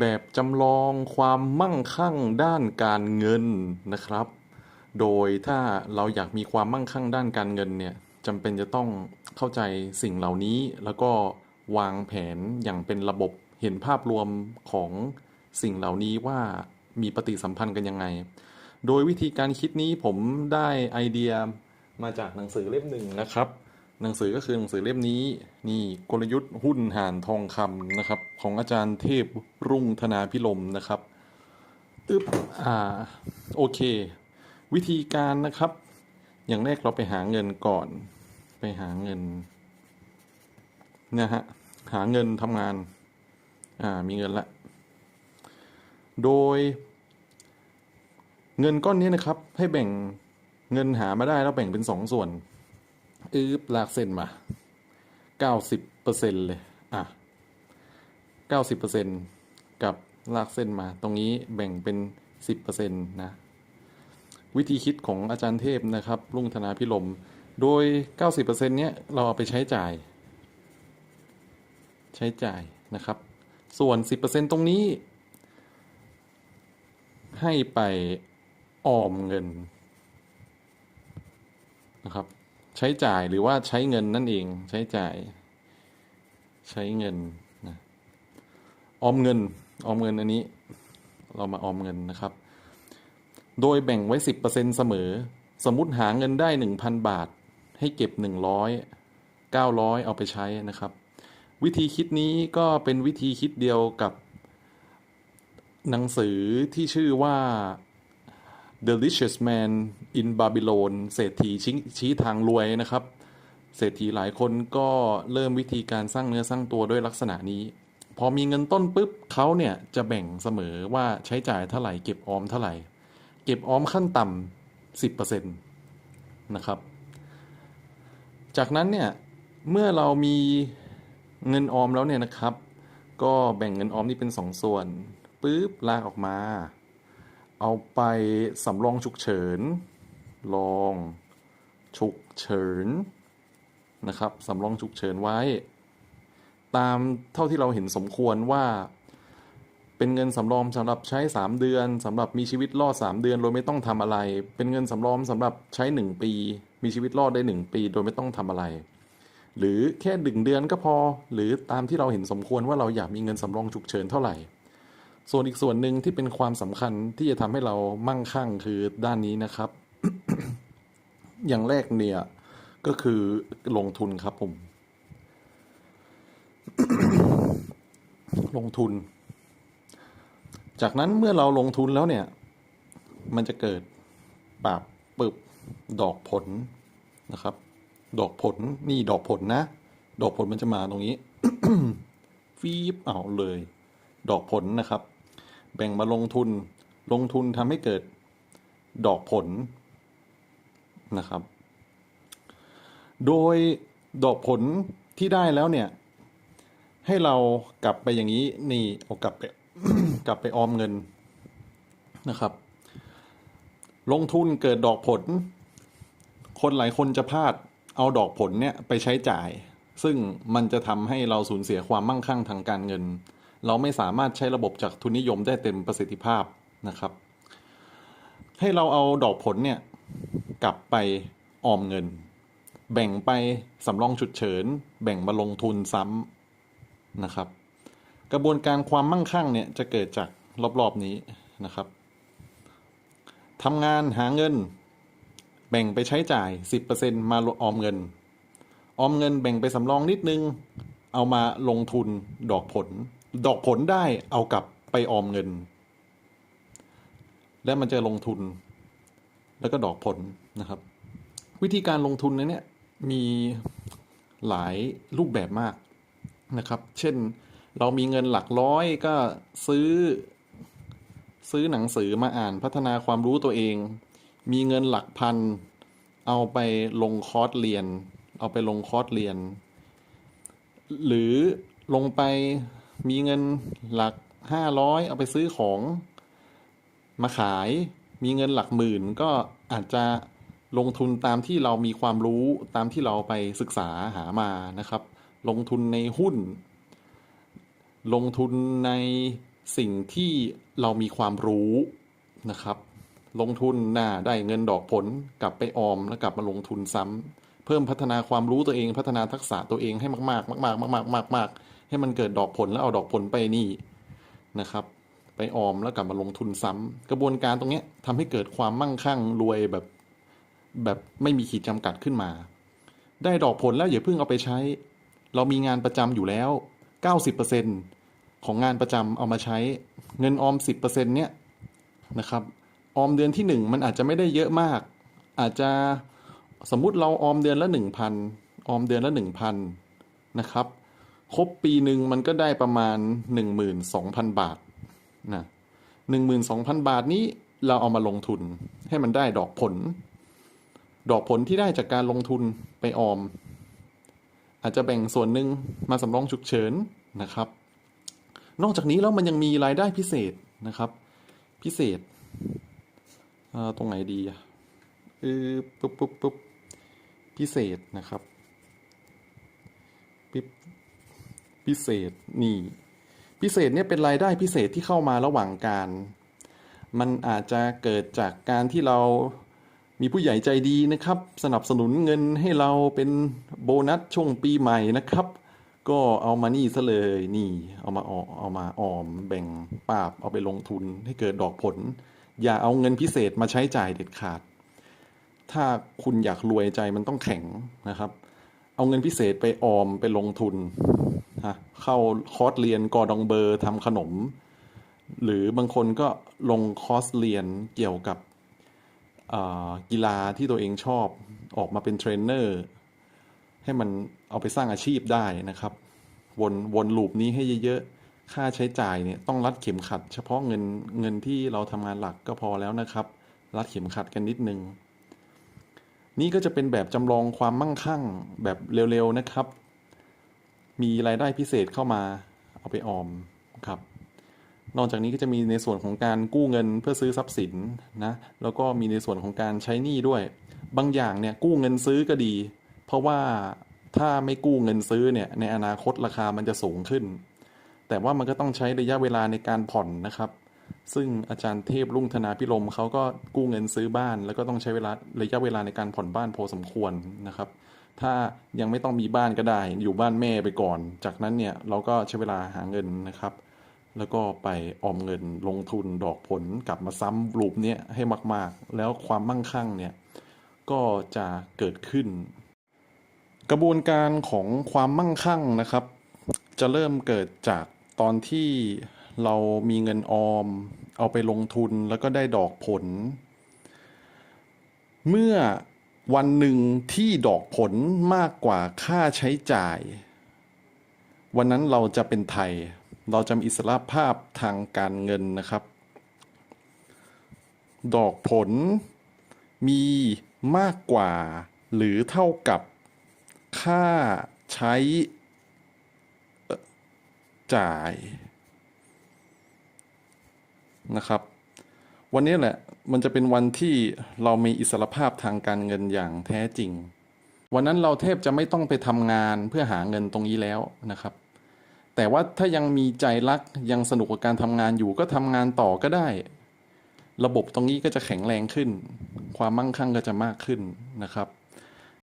แบบจำลองความมั่งคั่งด้านการเงินนะครับ โดยถ้าเราอยากมีความมั่งคั่งด้านการเงินเนี่ยจำเป็นจะต้องเข้าใจสิ่งเหล่านี้ แล้วก็วางแผนอย่างเป็นระบบเห็นภาพรวมของสิ่งเหล่านี้ว่ามีปฏิสัมพันธ์กันยังไง โดยวิธีการคิดนี้ผมได้ไอเดียมาจากหนังสือเล่มหนึ่งนะครับ หนังสือก็คือหนังสือเล่มนี้ นี่กลยุทธ์หุ้นห่านทองคำนะครับ ของอาจารย์เทพรุ่งธนาพิลมนะครับตึ๊บอ่าโอเค วิธีการนะครับ อย่างแรกเราไปหาเงินก่อน ไปหาเงินนะฮะหาเงินทำงานอ่ามีเงินละโดย เงินก้อนนี้นะครับ ให้แบ่งเงินหามาได้แล้วแบ่งเป็นสองส่วน อืบลากเส้นมาเก้าสิบเปอร์เซ็นเลยอะเก้าสิบเปอร์เซ็นกับลากเส้นมา ตรงนี้แบ่งเป็นสิบเปอร์เซ็นนะ วิธีคิดของอาจารย์เทพนะครับรุ่งธนาพิลมโดย 90%เนี้ยเราเอาไปใช้จ่าย ใช้จ่ายนะครับ ส่วน 10%ตรงนี้ ให้ไปออมเงินนะครับ ใช้จ่ายหรือว่าใช้เงินนั่นเอง ใช้จ่าย ใช้เงินนะออมเงิน ออมเงินอันนี้ เรามาออมเงินนะครับ โดยแบ่งไว้ 10%เสมอ สมมุติหาเงินได้ 1,000 บาท ให้เก็บ 100 900 เอาไปใช้นะครับ วิธีคิดนี้ก็เป็นวิธีคิดเดียวกับ หนังสือที่ชื่อว่า The Richest Man in Babylon เศรษฐีชี้ชี้ทางรวยนะครับ เศรษฐีหลายคนก็เริ่มวิธีการสร้างเนื้อสร้างตัวด้วยลักษณะนี้ พอมีเงินต้นปุ๊บเขาเนี่ยจะแบ่งเสมอว่าใช้จ่ายเท่าไหร่เก็บออมเท่าไหร่ เก็บออมขั้นต่ำสิบเปอร์เซ็นต์นะครับ จากนั้นเนี่ยเมื่อเรามีเงินออมแล้วเนี่ยนะครับ ก็แบ่งเงินออมนี่เป็นสองส่วนปุ๊บลากออกมา เอาไปสำรองฉุกเฉิน ลองฉุกเฉินนะครับสำรองฉุกเฉินไว้ ตามเท่าที่เราเห็นสมควรว่า เป็นเงินสำรองสำหรับใช้ 3 เดือนสำหรับมีชีวิตรอด 3 เดือนโดยไม่ต้องทำอะไร เป็นเงินสำรองสำหรับใช้ 1 ปี มีชีวิตรอดได้ 1 ปี โดยไม่ต้องทำอะไร หรือแค่หนึ่งเดือนก็พอ หรือตามที่เราเห็นสมควรว่าเราอยากมีเงินสำรองฉุกเฉินเท่าไหร่ ส่วนอีกส่วนหนึ่งที่เป็นความสำคัญที่จะทำให้เรามั่งคั่งคือด้านนี้นะครับ อย่างแรกเนี่ย ก็คือลงทุนครับผม ลงทุน จากนั้นเมื่อเราลงทุนแล้วเนี่ย มันจะเกิดปาบปึบดอกผลนะครับ ดอกผลนี่ดอกผลนะ ดอกผลมันจะมาตรงนี้ฟีบเอาเลย ดอกผลนะครับ แบ่งมาลงทุนลงทุนทำให้เกิดดอกผล นะครับ โดยดอกผลที่ได้แล้วเนี่ย ให้เรากลับไปอย่างนี้นี่เอากลับไปกลับไปออมเงินนะครับ ลงทุนเกิดดอกผล คนหลายคนจะพลาดเอาดอกผลเนี่ยไปใช้จ่าย ซึ่งมันจะทำให้เราสูญเสียความมั่งคั่งทางการเงิน เราไม่สามารถใช้ระบบจากทุนนิยมได้เต็มประสิทธิภาพนะครับ ให้เราเอาดอกผลเนี่ย กลับไปออมเงิน แบ่งไปสำรองฉุกเฉิน แบ่งมาลงทุนซ้ำนะครับ กระบวนการความมั่งคั่งเนี่ยจะเกิดจากรอบๆนี้นะครับทำงานหาเงิน แบ่งไปใช้จ่าย 10%มาออมเงิน ออมเงินแบ่งไปสำรองนิดนึง เอามาลงทุนดอกผล ดอกผลได้เอากลับไปออมเงิน และมันจะลงทุน แล้วก็ดอกผลนะครับ วิธีการลงทุนนั้นเนี่ยมีหลายรูปแบบมากนะครับ เช่นเรามีเงินหลักร้อยก็ซื้อซื้อหนังสือมาอ่านพัฒนาความรู้ตัวเอง มีเงินหลักพัน เอาไปลงคอร์สเรียน เอาไปลงคอร์สเรียน หรือลงไปมีเงินหลักห้าร้อยเอาไปซื้อของมาขาย มีเงินหลักหมื่นก็อาจจะลงทุนตามที่เรามีความรู้ตามที่เราไปศึกษาหามานะครับ ลงทุนในหุ้น ลงทุนในสิ่งที่เรามีความรู้นะครับ ลงทุนน่าได้เงินดอกผลกลับไปออมแล้วกลับมาลงทุนซ้ำเพิ่มพัฒนาความรู้ตัวเองพัฒนาทักษะตัวเองให้มาก ๆ มาก ๆ มาก ๆ มากๆมากๆให้มันเกิดดอกผลแล้วเอาดอกผลไปนี่นะครับ ไปออมแล้วกลับมาลงทุนซ้ำกระบวนการตรงนี้ยทำให้เกิดความมั่งคั่งรวยแบบแบบไม่มีขีดจำกัดขึ้นมา ได้ดอกผลแล้วอย่าเพิ่งเอาไปใช้ เรามีงานประจำอยู่แล้ว 90%ของงานประจำเอามาใช้ เงินออม 10%เนี้ยนะครับ ออมเดือนที่หนึ่งมันอาจจะไม่ได้เยอะมาก อาจจะสมมุติเราออมเดือนละหนึ่งพันออมเดือนละหนึ่งพันนะครับ ครบปีหนึ่งมันก็ได้ประมาณหนึ่งหมื่นสองพันบาท นะหนึ่งหมื่นสองพันบาทนี้เราเอามาลงทุนให้มันได้ดอกผล ดอกผลที่ได้จากการลงทุนไปออม อาจจะแบ่งส่วนหนึ่งมาสำรองฉุกเฉินนะครับ นอกจากนี้แล้วมันยังมีรายได้พิเศษนะครับ พิเศษเตรงไหนดีอะเออปุ๊บปุ๊บปุ๊บพิเศษนะครับปิ๊บพิเศษนี่ พิเศษเนี่ยเป็นรายได้พิเศษที่เข้ามาระหว่างการ มันอาจจะเกิดจากการที่เรามีผู้ใหญ่ใจดีนะครับ สนับสนุนเงินให้เราเป็นโบนัสช่วงปีใหม่นะครับ ก็เอามานี่ซะเลยนี่ เอามาออเอามาออม แบ่งปาบเอาไปลงทุนให้เกิดดอกผล อย่าเอาเงินพิเศษมาใช้จ่ายเด็ดขาด ถ้าคุณอยากรวยใจมันต้องแข็งนะครับ เอาเงินพิเศษไปออมไปลงทุน นะเข้าคอร์สเรียนกอดองเบอร์ทำขนม หรือบางคนก็ลงคอร์สเรียนเกี่ยวกับกีฬาที่ตัวเองชอบออกมาเป็นเทรนเนอร์ให้มันเอาไปสร้างอาชีพได้นะครับ วนวนลูปนี้ให้เยอะๆ ค่าใช้จ่ายเนี่ยต้องรัดเข็มขัด เฉพาะเงินเงินที่เราทำงานหลักก็พอแล้วนะครับ รัดเข็มขัดกันนิดนึง นี่ก็จะเป็นแบบจำลองความมั่งคั่งแบบเร็วๆนะครับ มีรายได้พิเศษเข้ามาเอาไปออมครับ นอกจากนี้ก็จะมีในส่วนของการกู้เงินเพื่อซื้อทรัพย์สินนะแล้วก็มีในส่วนของการใช้หนี้ด้วย บางอย่างเนี่ยกู้เงินซื้อก็ดี เพราะว่าถ้าไม่กู้เงินซื้อเนี่ยในอนาคตราคามันจะสูงขึ้น แต่ว่ามันก็ต้องใช้ระยะเวลาในการผ่อนนะครับ ซึ่งอาจารย์เทพรุ่งธนาพิรมเขาก็กู้เงินซื้อบ้าน แล้วก็ต้องใช้เวลาระยะเวลาในการผ่อนบ้านพอสมควรนะครับ ถ้ายังไม่ต้องมีบ้านก็ได้ อยู่บ้านแม่ไปก่อน จากนั้นเนี่ยเราก็ใช้เวลาหาเงินนะครับ แล้วก็ไปออมเงินลงทุนดอกผลกลับมาซ้ำลูปเนี้ยให้มาก ๆ แล้วความมั่งคั่งเนี่ยก็จะเกิดขึ้น กระบวนการของความมั่งคั่งนะครับ จะเริ่มเกิดจากตอนที่เรามีเงินออม เอาไปลงทุนแล้วก็ได้ดอกผล เมื่อ วันหนึ่งที่ดอกผลมากกว่าค่าใช้จ่าย วันนั้นเราจะเป็นไทย เราจะมีอิสรภาพทางการเงินนะครับ ดอกผลมีมากกว่าหรือเท่ากับค่าใช้จ่ายนะครับ วันนี้แหละ มันจะเป็นวันที่เรามีอิสรภาพทางการเงินอย่างแท้จริง วันนั้นเราแทบจะไม่ต้องไปทำงานเพื่อหาเงินตรงนี้แล้วนะครับ แต่ว่าถ้ายังมีใจรักยังสนุกกับการทำงานอยู่ก็ทำงานต่อก็ได้ ระบบตรงนี้ก็จะแข็งแรงขึ้น ความมั่งคั่งก็จะมากขึ้นนะครับ